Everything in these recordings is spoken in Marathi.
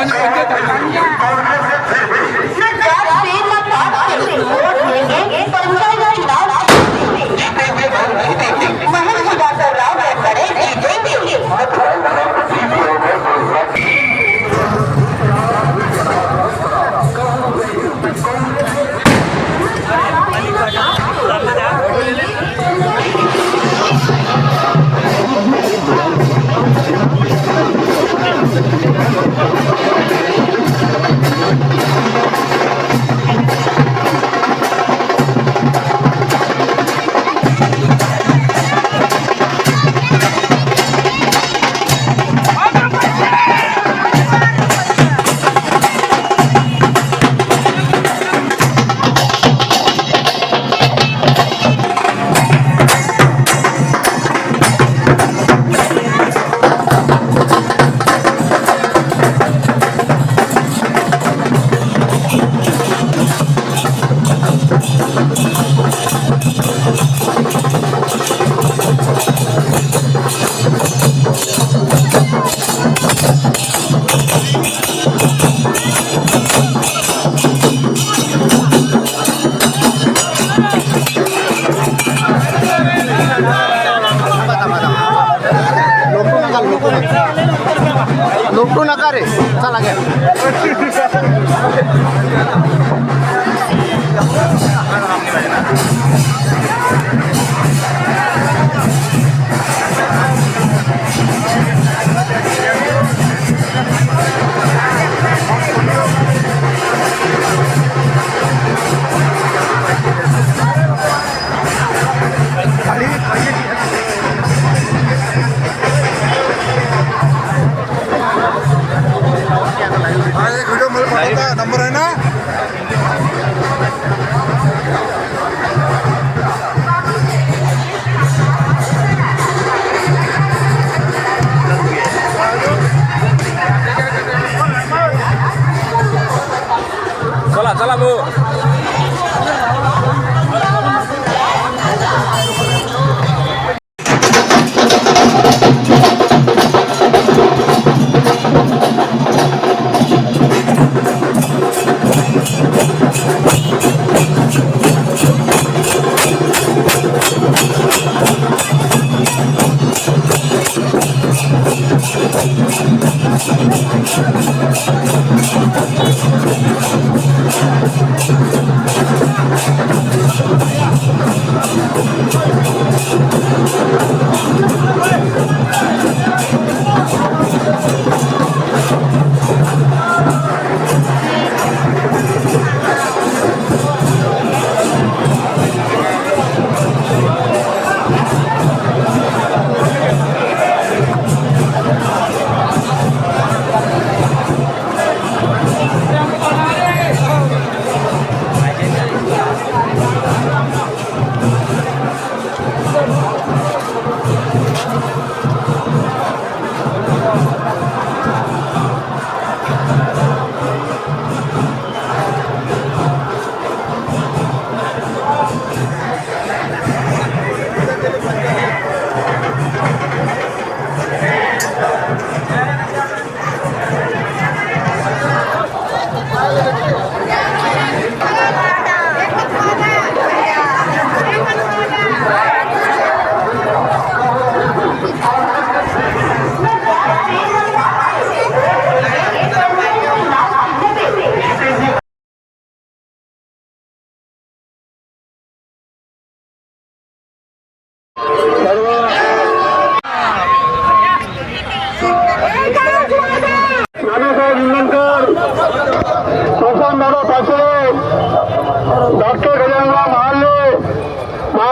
我们两个在打麻将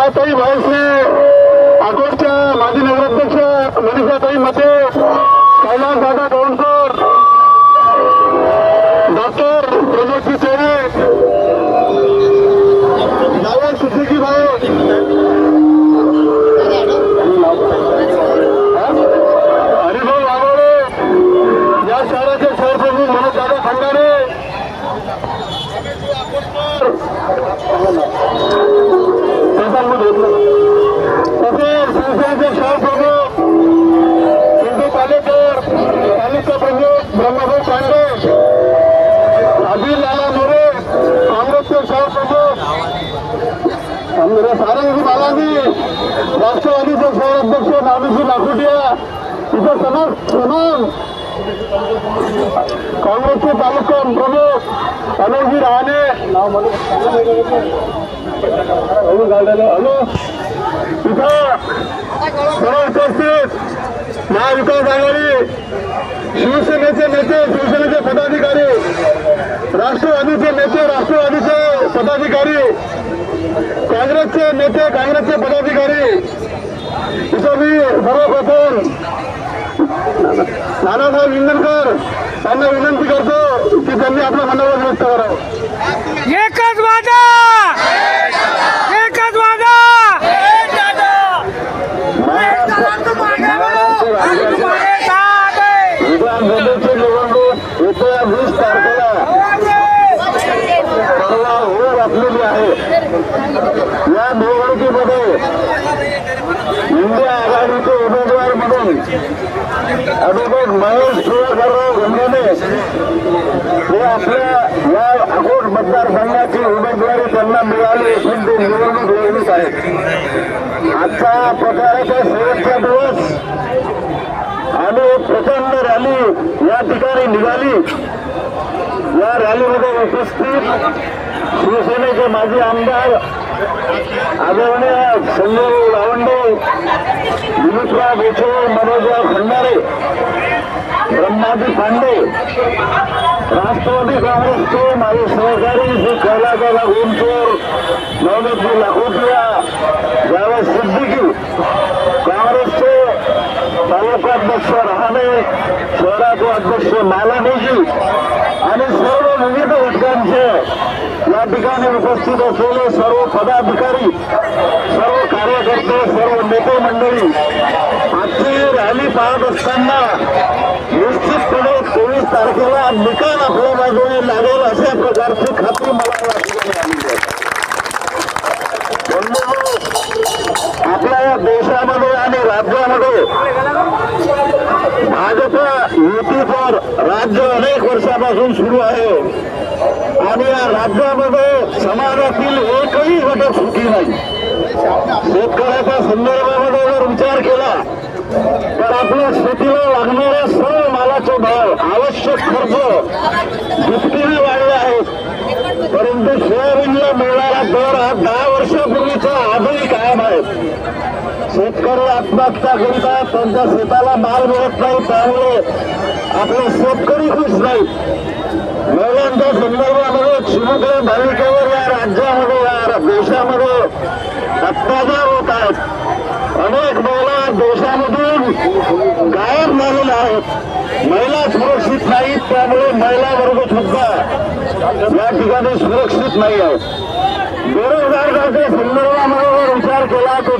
যতই ভয় राष्ट्रवादीचे शहराध्यक्ष नागेश्वर लाखोटिया इथं समान समान काँग्रेसचे तालुका प्रमुख अनोजी रहाणे नाव हॅलो इथं सर्व उपस्थित महाविकास आघाडी शिवसेनेचे नेते शिवसेनेचे पदाधिकारी राष्ट्रवादीचे नेते राष्ट्रवादीचे पदाधिकारी काँग्रेसचे नेते काँग्रेसचे पदाधिकारी इथं मी सर्वप्रथम नानासाहेब इंधनकर त्यांना विनंती करतो की त्यांनी आपलं मनावर व्यक्त करावं. एकच वादा एकच वादा विधानसभेची निवडणूक येत्या वीस तारखेला परवा होऊ घातलेली आहे या निवडणुकीमध्ये इंडिया आघाडीचे उमेदवार म्हणून ॲडव्होकेट महेश सुरेशराव गंगाने हे आपल्या या अकोट मतदारसंघाची उमेदवारी त्यांना मिळाली असून ते निवडणूक लढवीत आहेत आजचा प्रचाराचा शेवटचा दिवस आणि प्रचंड रॅली या ठिकाणी निघाली. या रॅलीमध्ये उपस्थित शिवसेनेचे माजी आमदार आदरणीय संजय लावंडे विनुषराव बेचे मनोजराव खंडारे ब्रह्माजी पांडे राष्ट्रवादी काँग्रेसचे माझे सहकारी श्री कैलासदादा गोमचोर नवनीतजी लाखोटिया जावेद सिद्दीकी काँग्रेसचे तालुकाध्यक्ष रहाणे शहराचे अध्यक्ष मालानीजी आणि सर्व विविध घटकांचे या ठिकाणी उपस्थित असलेले सर्व पदाधिकारी सर्व कार्यकर्ते सर्व नेते मंडळी आजची रॅली पाहत असताना निश्चितपणे तेवीस तारखेला निकाल आपल्या बाजूने लागेल अशा प्रकारची खात्री मला या ठिकाणी आली आहे आपल्या या देशामध्ये आणि राज्यामध्ये भाजप युतीपर राज्य अनेक वर्षापासून सुरू आहे. आणि या राज्यामध्ये समाजातील एकही घटक सुखी नाही. शेतकऱ्याच्या संदर्भामध्ये जर विचार केला तर आपल्या शेतीला लागणाऱ्या सर्व मालाचे भाव आवश्यक खर्च दुपटीने वाढले आहेत. परंतु सोयाबीनला मिळणारा दर हा दहा वर्षापूर्वीचा आजही कायम आहे. शेतकरी आत्महत्या करतात त्यांच्या शेताला माल मिळत नाही त्यामुळे आपले शेतकरी खुश नाहीत. महिलांच्या संदर्भामध्ये चिमुकले भाविकेवर या राज्यामध्ये या देशामध्ये अत्याचार होत आहेत. अनेक महिला देशामधून गायब झालेल्या आहेत. महिला सुरक्षित नाहीत त्यामुळे महिला वर्ग सुद्धा या ठिकाणी सुरक्षित नाही आहेत. बेरोजगाराच्या संदर्भामध्ये जर विचार केला तर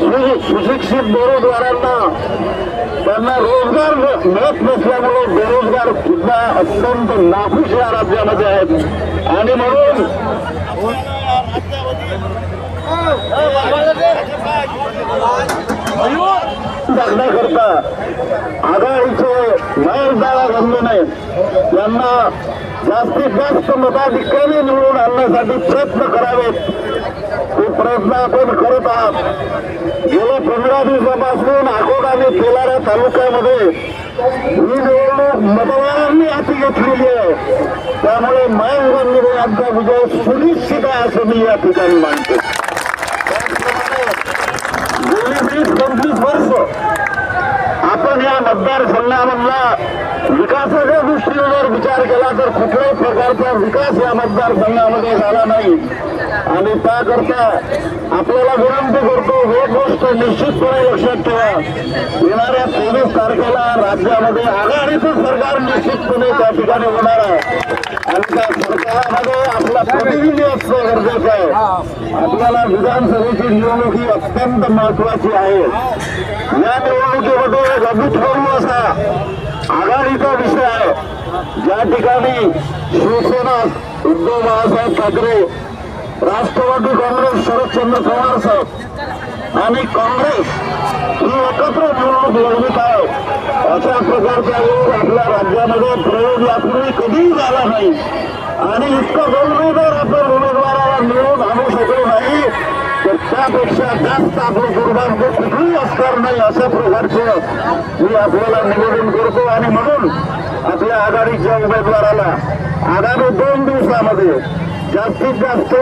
सुशिक्षित बेरोजगारांना त्यांना रोजगार मिळत नसल्यामुळे बेरोजगार सुद्धा अत्यंत नाखुश या राज्यामध्ये आहेत. आणि म्हणून करता आघाडीचे महेशदादा नाहीत यांना जास्तीत जास्त मताधिकारी निवडून आणण्यासाठी प्रयत्न करावेत. प्रयत्न आपण करत आहात. गेल्या पंधरा दिवसापासून अकोट आणि तेलारा तालुक्यामध्ये ही निवडणूक मतदारांनी हाती घेतलेली आहे. त्यामुळे महेश यांचा विजय सुनिश्चित आहे असं मी या ठिकाणी मानतो. गेली वीस पंचवीस वर्ष आपण या मतदारसंघामधला विकासाच्या दृष्टीने जर विचार केला तर कुठल्याही प्रकारचा विकास या मतदारसंघामध्ये झाला नाही. आणि त्याकरता आपल्याला विनंती करतो एक गोष्ट निश्चितपणे लक्षात ठेवा. येणाऱ्या तेवीस तारखेला राज्यामध्ये आघाडीचं सरकार निश्चितपणे त्या ठिकाणी होणार आहे. आणि त्या सरकारमध्ये आपला प्रतिनिधी असणं गरजेचं आहे. आपल्याला विधानसभेची निवडणूक ही अत्यंत महत्वाची आहे. या निवडणुकीमध्ये एक अभूतपूर्व असा आघाडीचा विषय आहे. ज्या ठिकाणी शिवसेना उद्धव बाळासाहेब ठाकरे राष्ट्रवादी काँग्रेस शरदचंद्र पवार साहेब आणि काँग्रेस ही एकत्र निवडणूक लढवित आहे. अशा प्रकारचा योग आपल्या राज्यामध्ये प्रयोग यापूर्वी कधीही झाला नाही. आणि इतकं जरुरी जर आपण उमेदवाराला निवडून आणू शकलो नाही तर त्यापेक्षा जास्त आपलं दुर्भाग्य कुठेही असणार नाही अशा प्रकारचं मी आपल्याला निवेदन करतो. आणि म्हणून आपल्या आघाडीच्या उमेदवाराला आगामी दोन दिवसामध्ये जास्तीत जास्त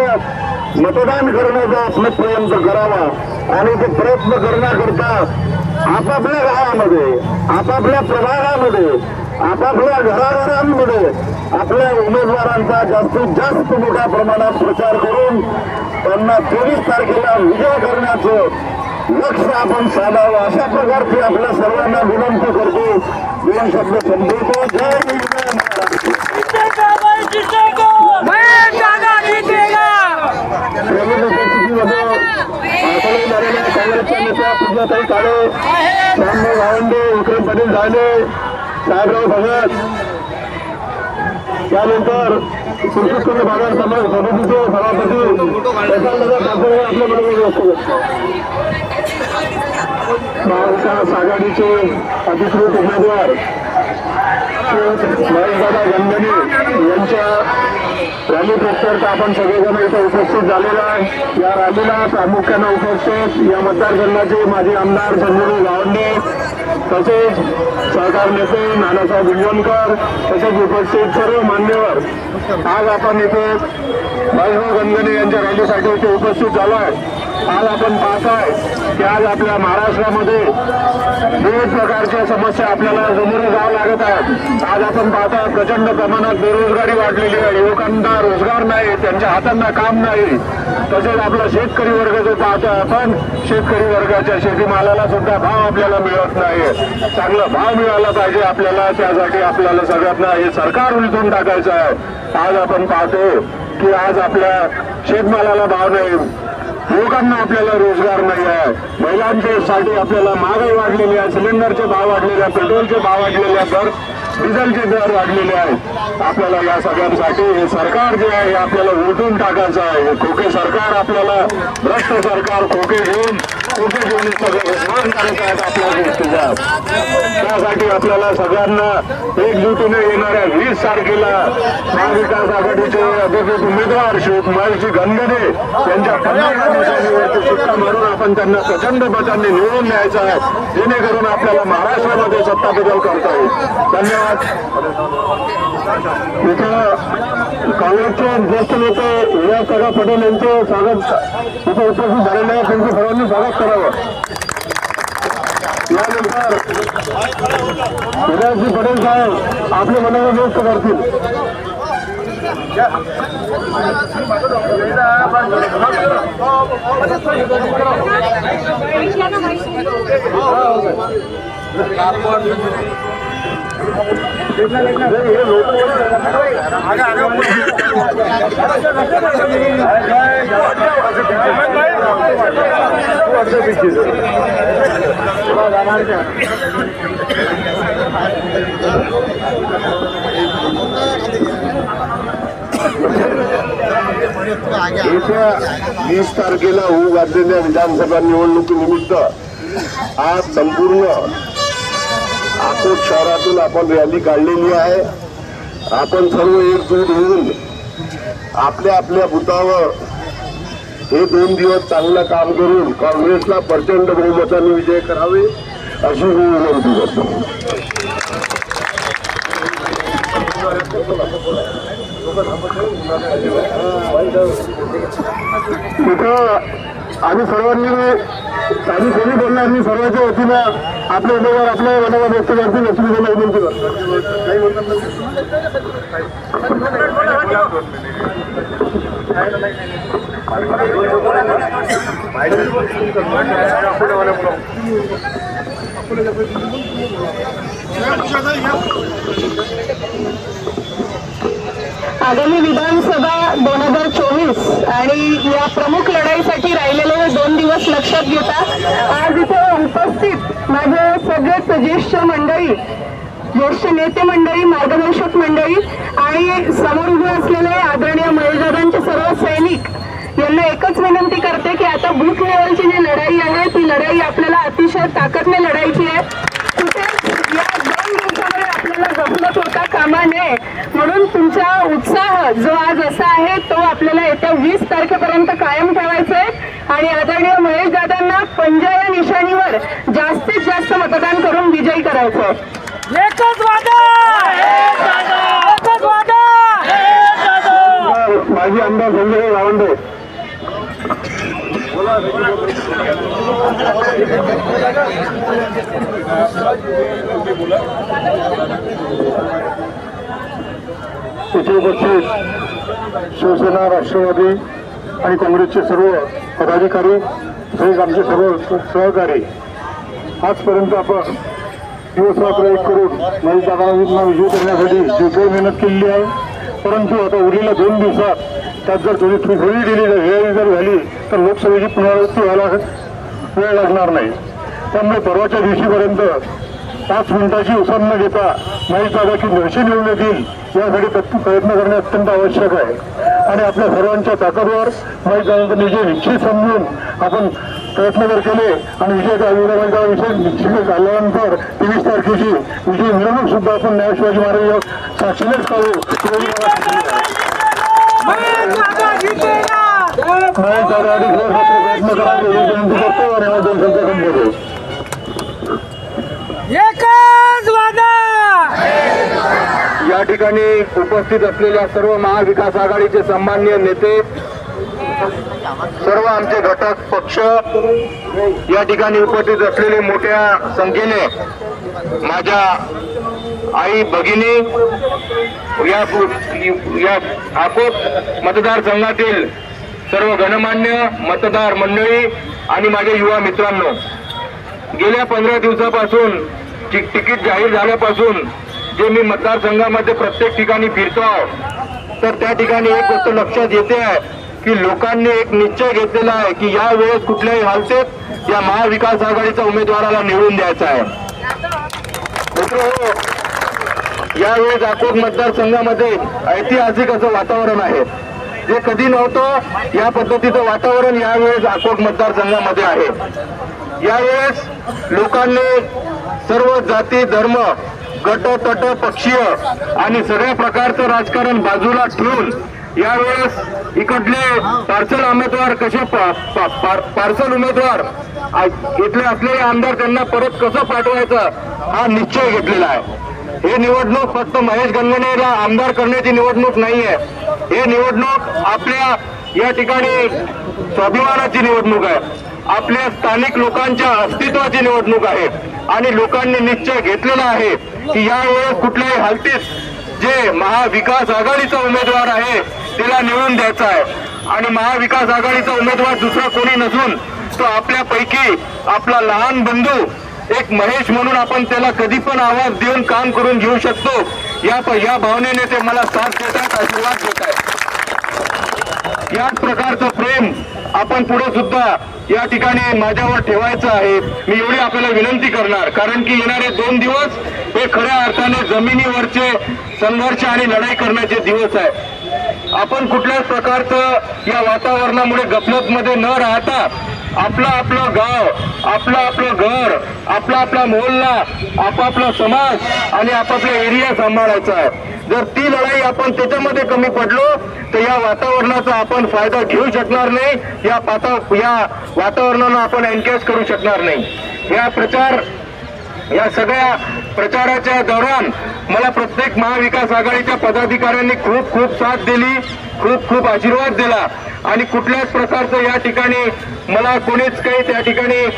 मतदान करण्याचा आपण प्रयत्न करावा आणि ते प्रयत्न करण्याकरता आपापल्या गावामध्ये आपापल्या प्रभागामध्ये आपापल्या घराघरांमध्ये आपल्या उमेदवारांचा जास्तीत जास्त मोठ्या प्रमाणात प्रचार करून त्यांना तेवीस तारखेला विजय करण्याचं लक्ष आपण साधावं. अशा प्रकारची आपल्या सर्वांना विनंती करतो. दोन शब्द संपवतो. जय विजय महाराष्ट्र. झालेल्या काँग्रेसच्या नेत्या पूजाताई काळे श्यामभाऊ गावंडे विक्रम पाटील झाले. साहेबराव भगत. त्यानंतर पुरुषोत्तम बाजार समाज समितीचे सभापती प्रशांतदा ठाकरे आपल्या बरोबर व्यक्त महाविकास आघाडीचे अधिकृत उमेदवार महेशदादा गंधनी यांच्या रॅली प्रत्यर्थ आपण सगळेजण इथं उपस्थित झालेलो आहे. या रॅलीला प्रामुख्यानं उपस्थित या मतदारसंघाचे माजी आमदार संजय गावंडे तसेच सहकार नेते नानासाहेब इंजनकर तसेच उपस्थित सर्व मान्यवर. आज आपण इथे महेशभाऊ गंधनी यांच्या रॅलीसाठी इथे उपस्थित झालो आहे. आज आपण पाहताय की आज आपल्या महाराष्ट्रामध्ये विविध प्रकारच्या समस्या आपल्याला समोर जावं लागत आहेत. आज आपण पाहताय प्रचंड प्रमाणात बेरोजगारी वाढलेली आहे. युवकांना रोजगार नाही त्यांच्या हातांना काम नाही. तसेच आपला शेतकरी वर्ग जो पाहतोय आपण शेतकरी वर्गाच्या शेतीमालाला सुद्धा भाव आपल्याला मिळत नाही. चांगला भाव मिळाला पाहिजे आपल्याला त्यासाठी आपल्याला सगळ्यांना हे सरकार उलटून टाकायचं आहे. आज आपण पाहतो की आज आपल्या शेतमालाला भाव नाही. युवकांना आपल्याला रोजगार नाही आहे महिलांच्यासाठी आपल्याला महागाई वाढलेली आहे सिलेंडरचे भाव वाढलेले आहे पेट्रोलचे भाव वाढलेले आहेत दर डिझेलचे दर वाढलेले आहेत. आपल्याला या सगळ्यांसाठी हे सरकार जे आहे हे आपल्याला उलटून टाकायचं आहे. हे खोके सरकार आपल्याला भ्रष्ट सरकार खोके घेऊन आपल्या त्यासाठी आपल्याला सगळ्यांना एकजुटीने येणाऱ्या वीस तारखेला महाविकास आघाडीचे अधिकृत उमेदवार शिवकुमारजी गंगणे यांच्या पंधरा निशाणीवरती शिक्का मारून आपण त्यांना प्रचंड मतांनी निवडून द्यायचं आहे. जेणेकरून आपल्याला महाराष्ट्रामध्ये सत्ता बदल करता येईल. धन्यवाद. इथं काँग्रेसचे ज्येष्ठ नेते विलासकाका पटेल यांचे स्वागत इथे उपस्थित झालेले आहे. त्यांचे सर्वांनी स्वागत. करावं. यानंतर विलासजी पटेल साहेब आपले मनोबल व्यक्त करतील येत्या वीस तारखेला होऊ घातलेल्या विधानसभा निवडणुकीनिमित्त आज संपूर्ण अकोट शहरातून आपण रॅली काढलेली आहे. आपण सर्व एकजूट होऊन आपल्या आपल्या बुतावर हे दोन दिवस चांगलं काम करून काँग्रेसला प्रचंड बहुमताने विजय करावे अशी मी विनंती करतो. तिथं आम्ही सर्वांनी आम्ही कोणी बोलणार मी सर्वांच्या वतीनं आपले उमेदवार आपल्या मनाला व्यक्त करतील अशी मी विनंती करतो. आगामी विधानसभा दोन हजार चोवीस आणि या प्रमुख लढाईसाठी राहिलेले लक्षात घेता. आज इथे उपस्थित माझे सगळेच ज्येष्ठ मंडळी ज्येष्ठ नेते मंडळी मार्गदर्शक मंडळी आणि समोर उभे असलेले आदरणीय महेशदादांचे सर्व सैनिक यांना एकच विनंती करते की आता बूथ लेवलची जी लढाई आहे ती लढाई आपल्याला अतिशय ताकदने लढायची आहे. कुठे या दोन दिवसामध्ये आपल्याला गफलत होता कामा नये. म्हणून तुमचा उत्साह जो आज असा आहे तो आपल्याला येत्या वीस तारखेपर्यंत कायम ठेवायचा आहे. आणि आदरणीय महेश दादांना पंजा या निशाणीवर जास्तीत जास्त मतदान करून विजयी करायचं आहे एकच वादा एकच वादा माजी आमदार संजय गावंडे तिथे उपस्थित शिवसेना राष्ट्रवादी आणि काँग्रेसचे सर्व पदाधिकारी तसेच आमचे सर्व सहकारी आजपर्यंत आपण दिवसरात्र एक करून महेश दादांना विजय करण्यासाठी जी काही मेहनत केलेली आहे परंतु आता उरलेल्या दोन दिवसात त्यात जर थोडी थोडी गेली वेळ जर झाली तर लोकसभेची पुनरावृत्ती व्हायला वेळ लागणार नाही. त्यामुळे परवाच्या दिवशीपर्यंत पाच मिनिटाची उसण न घेता महेश दादाची निवशी येईल यासाठी प्रत्येक प्रयत्न करणे अत्यंत आवश्यक आहे. आणि आपल्या सर्वांच्या ताकदवर महेश दादांचा विजय निश्चित समजून आपण प्रयत्न जर केले आणि विजय विरोधाचा विषय निश्चित झाल्यानंतर तेवीस तारखेची विजय मिरवणूक सुद्धा आपण न्याय शिवाजी महाराज साक्षीनेच करू एवढी मला महेश दादा प्रयत्न करावे विनंती करतो आणि हा दोन संख्या संबोधतो एकच वादा या ठिकाणी उपस्थित असलेल्या सर्व महाविकास आघाडीचे सन्मान्य नेते सर्व आमचे घटक पक्ष या ठिकाणी उपस्थित असलेले मोठ्या संख्येने माझ्या आई भगिनी या या आकोप मतदारसंघातील सर्व गणमान्य मतदार मंडळी आणि माझ्या युवा मित्रांनो गेल्या पंधरा दिवसापासून तिकीट जाहीर झाल्यापासून जे मी मतदारसंघामध्ये प्रत्येक ठिकाणी फिरतो तर त्या ठिकाणी एक गोष्ट लक्षात येते आहे की लोकांनी एक निश्चय घेतलेला आहे की या वेळेस कुठल्याही हालतेत या महाविकास आघाडीच्या उमेदवाराला निवडून द्यायचा आहे. हो, यावेळेस अकोट मतदारसंघामध्ये ऐतिहासिक असं वातावरण आहे. जे कधी नव्हतं या पद्धतीचं वातावरण यावेळेस अकोट मतदारसंघामध्ये आहे. यावेळेस लोकांनी सर्व जाती धर्म गट पक्षीय आणि सगळ्या प्रकारचं राजकारण बाजूला ठेवून यावेळेस इकडले पार्सल उमेदवार कसे पा- पा- पार्सल उमेदवार इथले असलेले आमदार त्यांना परत कसं पाठवायचं हा निश्चय घेतलेला आहे. हे निवडणूक फक्त महेश गंगणेला आमदार करण्याची निवडणूक नाहीये. हे निवडणूक आपल्या या ठिकाणी स्वाभिमानाची निवडणूक आहे. आपल्या स्थानिक लोकांच्या अस्तित्वाची निवडणूक आहे. आणि लोकांनी निश्चय घेतलेला आहे. की यावेळेस कुठल्याही हालतीत जे महाविकास आघाडीचा उमेदवार आहे त्याला निवडून द्यायचा आहे. आणि महाविकास आघाडीचा उमेदवार दुसरा कोणी नसून तो आपल्यापैकी आपला लहान बंधू एक महेश म्हणून आपण त्याला कधी पण आवाज देऊन काम करून घेऊ शकतो. या या भावनेने ते मला साथ देतात आशीर्वाद देत आहेत याच प्रकारचं प्रेम आपण पुढे सुद्धा या ठिकाणी माझ्यावर ठेवायचं आहे. मी एवढी आपल्याला विनंती करणार. कारण की येणारे दोन दिवस हे खऱ्या अर्थाने जमिनीवरचे संघर्ष आणि लढाई करण्याचे दिवस आहे. आपण कुठल्याच प्रकारचं या वातावरणामुळे गफलतमध्ये न राहता आपलं आपलं गाव आपलं आपलं घर आपला आपला मोहल्ला आपापला समाज आणि आपापला एरिया सांभाळायचा आहे. जर ती लढाई आपण त्याच्यामध्ये कमी पडलो तर या वातावरणाचा आपण फायदा घेऊ शकणार नाही या पाता या वातावरणाला आपण एनकॅश करू शकणार नाही. या प्रचार या सगळ्या प्रचाराच्या दौरान मला प्रत्येक महाविकास आघाडीच्या पदाधिकाऱ्यांनी खूप खूप साथ दिली खूप खूप आशीर्वाद दिला. आणि कुठल्याच प्रकारचं या ठिकाणी मला कोणीच काही त्या ठिकाणी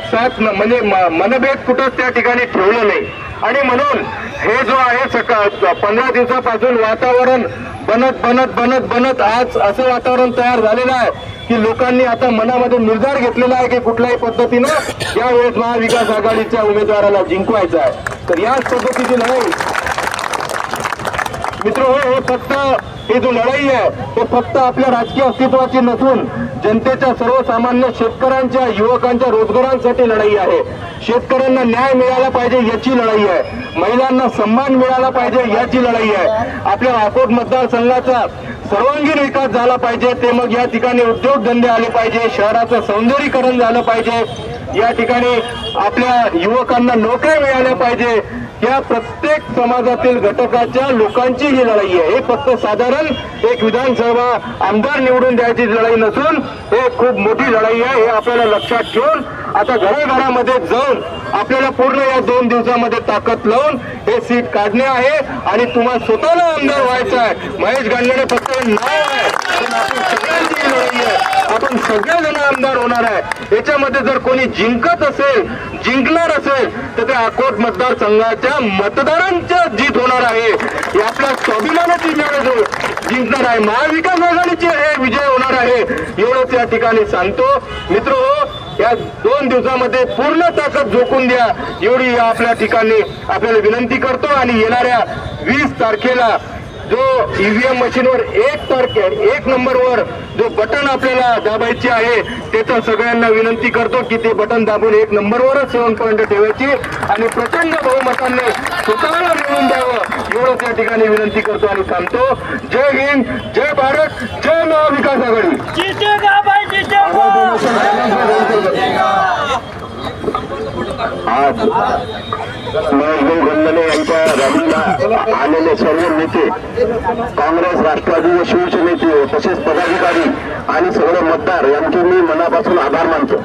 साथ न- म्हणजे म- मनभेद कुठंच त्या ठिकाणी ठेवलं नाही. आणि म्हणून हे जो आहे सकाळ पंधरा दिवसापासून वातावरण बनत बनत बनत बनत आज असं वातावरण तयार झालेलं आहे. की लोकांनी आता मनामध्ये निर्धार घेतलेला आहे की कुठल्याही पद्धतीनं यावेळेस महाविकास आघाडीच्या उमेदवाराला जिंकवायचं आहे. तर याच पद्धतीची लढाई. मित्र हो हे फक्त ही जो लढाई आहे तो फक्त आपल्या राजकीय अस्तित्वाची नसून जनतेच्या सर्वसामान्य शेतकऱ्यांच्या युवकांच्या रोजगारांसाठी लढाई आहे. शेतकऱ्यांना न्याय मिळाला पाहिजे याची लढाई आहे. महिलांना सन्मान मिळाला पाहिजे याची लढाई आहे. आपल्या अकोट मतदारसंघाचा सर्वांगीण विकास झाला पाहिजे. ते मग या ठिकाणी उद्योगधंदे आले पाहिजे. शहराचं सौंदर्यीकरण झालं पाहिजे. या ठिकाणी आपल्या युवकांना नोकऱ्या मिळाल्या पाहिजे. या प्रत्येक समाजातील घटकाच्या लोकांची ही लढाई आहे. हे फक्त साधारण एक विधानसभा आमदार निवडून द्यायची लढाई नसून हे खूप मोठी लढाई आहे हे आपल्याला लक्षात ठेवून आता घराघरामध्ये जाऊन आपल्याला पूर्ण या दोन दिवसामध्ये ताकद लावून हे सीट काढणे आहे. आणि तुम्हाला स्वतःला आमदार व्हायचं आहे. महेश गांडणे फक्त नाव आहे. आपण आपण सगळेजण आमदार होणार आहे. याच्यामध्ये जर कोणी जिंकत असेल जिंकणार असेल तर ते अकोट मतदारसंघाच्या मतदारांच्या जीत होणार आहे. हे आपल्या स्वाभिमानाची लढाई जिंकणार आहे. महाविकास आघाडीचे हे विजय होणार आहे. एवढंच या ठिकाणी सांगतो. मित्र हो या दोन दिवसामध्ये पूर्ण ताकद झोकून द्या. एवढी या आपल्या ठिकाणी आपल्याला विनंती करतो आणि येणाऱ्या वीस तारखेला जो ईव्हीएम मशीनवर एक तारखे एक नंबरवर जो बटन आपल्याला दाबायचे आहे त्याचं सगळ्यांना विनंती करतो की ते बटन दाबून एक नंबरवरच सेवन पॉईंट ठेवायची. आणि प्रचंड बहुमताने स्वतःला मिळवून द्यावं एवढं त्या ठिकाणी विनंती करतो आणि थांबतो जय हिंद जय भारत जय महाविकास आघाडी. आज महेशभाऊ गंधने यांच्या रॅलीला आलेले सर्व नेते काँग्रेस राष्ट्रवादी व शिवसेनेचे तसेच पदाधिकारी आणि सगळे मतदार यांचे मी मनापासून आभार मानतो